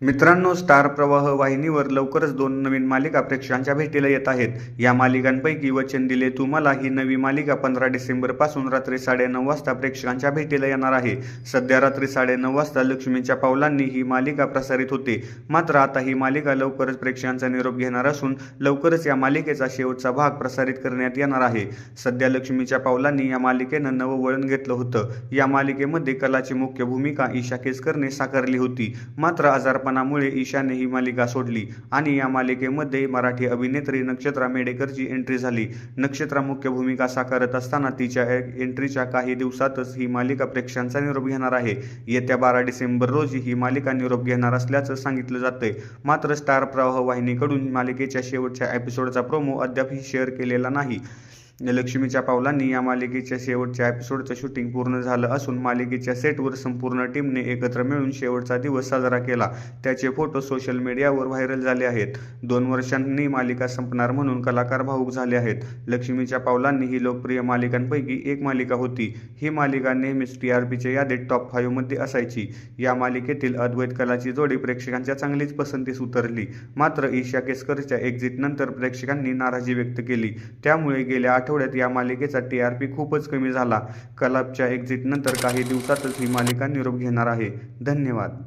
मित्रांनो स्टार प्रवाह वाहिनीवर लवकरच दोन नवीन मालिका प्रेक्षकांच्या भेटीला येत आहेत. या मालिकांपैकी वचन दिले तुम्हाला ही नवी मालिका पंधरा डिसेंबरपासून रात्री साडेनऊ वाजता प्रेक्षकांच्या भेटीला येणार आहे. सध्या रात्री साडेनऊ वाजता लक्ष्मीच्या पावलांनी ही मालिका प्रसारित होते. मात्र आता ही मालिका लवकरच प्रेक्षकांचा निरोप घेणार असून लवकरच या मालिकेचा शेवटचा भाग प्रसारित करण्यात येणार आहे. सध्या लक्ष्मीच्या पावलांनी या मालिकेनं नवं वळण घेतलं होतं. या मालिकेमध्ये कलाची मुख्य भूमिका ईशा केसकरने साकारली होती. मात्र आजारपणामुळे ईशाने ही मालिका सोडली आणि या मालिकेमध्ये मराठी अभिनेत्री नक्षत्रा मेडेकरची एंट्री झाली. नक्षत्रा मुख्य भूमिका साकारत असताना तिच्या एंट्रीच्या काही दिवसातच ही मालिका प्रेक्षकांचा निरोप घेणार आहे. येत्या बारा डिसेंबर रोजी ही मालिका निरोप घेणार असल्याचं सांगितलं जातंय. मात्र स्टार प्रवाह वाहिनीकडून मालिकेच्या शेवटच्या एपिसोडचा प्रोमो अद्यापही शेअर केलेला नाही. लक्ष्मीच्या पावलांनी या मालिकेच्या शेवटच्या एपिसोडचं शूटिंग पूर्ण झालं असून मालिकेच्या सेटवर संपूर्ण टीमने एकत्र मिळून शेवटचा दिवस साजरा केला. त्याचे फोटो सोशल मीडियावर व्हायरल झाले आहेत. दोन वर्षांनी मालिका संपणार म्हणून कलाकार भाऊक झाले आहेत. लक्ष्मीच्या पावलांनी ही लोकप्रिय मालिकांपैकी एक मालिका होती. ही मालिका नेहमीच टी आर पीच्या यादीत टॉप फाईव्हमध्ये असायची. या मालिकेतील अद्वैत कलाची जोडी प्रेक्षकांच्या चांगलीच पसंतीस उतरली. मात्र ईशा केसकरच्या एक्झिटनंतर प्रेक्षकांनी नाराजी व्यक्त केली. त्यामुळे गेल्या आठवड्यात या मालिकेचा टी आर पी खूपच कमी झाला. कलापच्या एक्झिटनंतर काही दिवसातच ही मालिका निरोप घेणार आहे. धन्यवाद.